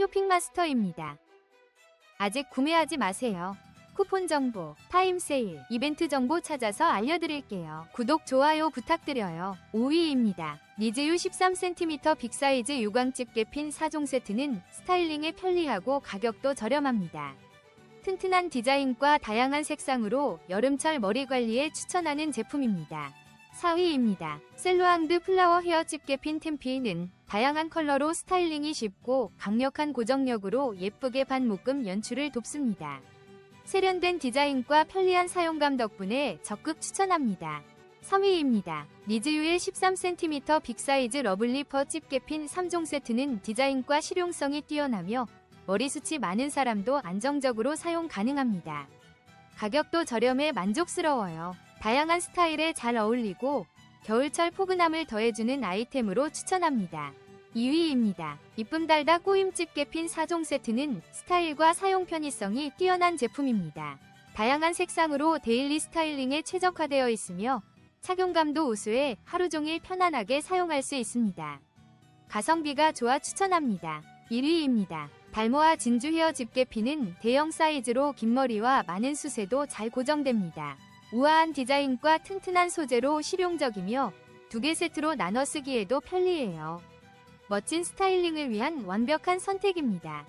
쇼핑마스터입니다. 아직 구매하지 마세요. 쿠폰 정보, 타임 세일, 이벤트 정보 찾아서 알려드릴게요. 구독, 좋아요 부탁드려요. 5위입니다. 니즈유 13cm 빅사이즈 유광 집게핀 4종 세트는 스타일링에 편리하고 가격도 저렴합니다. 튼튼한 디자인과 다양한 색상으로 여름철 머리 관리에 추천하는 제품입니다. 4위입니다. 셀로앙드 플라워 헤어 집게 핀 템피는 다양한 컬러로 스타일링이 쉽고 강력한 고정력으로 예쁘게 반 묶음 연출을 돕습니다. 세련된 디자인과 편리한 사용감 덕분에 적극 추천합니다. 3위입니다. 니즈유의 13cm 빅사이즈 러블리 퍼 집게 핀 3종 세트는 디자인과 실용성이 뛰어나며 머리숱이 많은 사람도 안정적으로 사용 가능합니다. 가격도 저렴해 만족스러워요. 다양한 스타일에 잘 어울리고 겨울철 포근함을 더해주는 아이템으로 추천합니다. 2위입니다. 이쁨 달다 꼬임 집게 핀 4종 세트는 스타일과 사용 편의성이 뛰어난 제품입니다. 다양한 색상으로 데일리 스타일링에 최적화되어 있으며 착용감도 우수해 하루 종일 편안하게 사용할 수 있습니다. 가성비가 좋아 추천합니다. 1위입니다. 달모아 진주 헤어 집게 핀은 대형 사이즈로 긴 머리와 많은 숱에도 잘 고정됩니다. 우아한 디자인과 튼튼한 소재로 실용적이며 두 개 세트로 나눠 쓰기에도 편리해요. 멋진 스타일링을 위한 완벽한 선택입니다.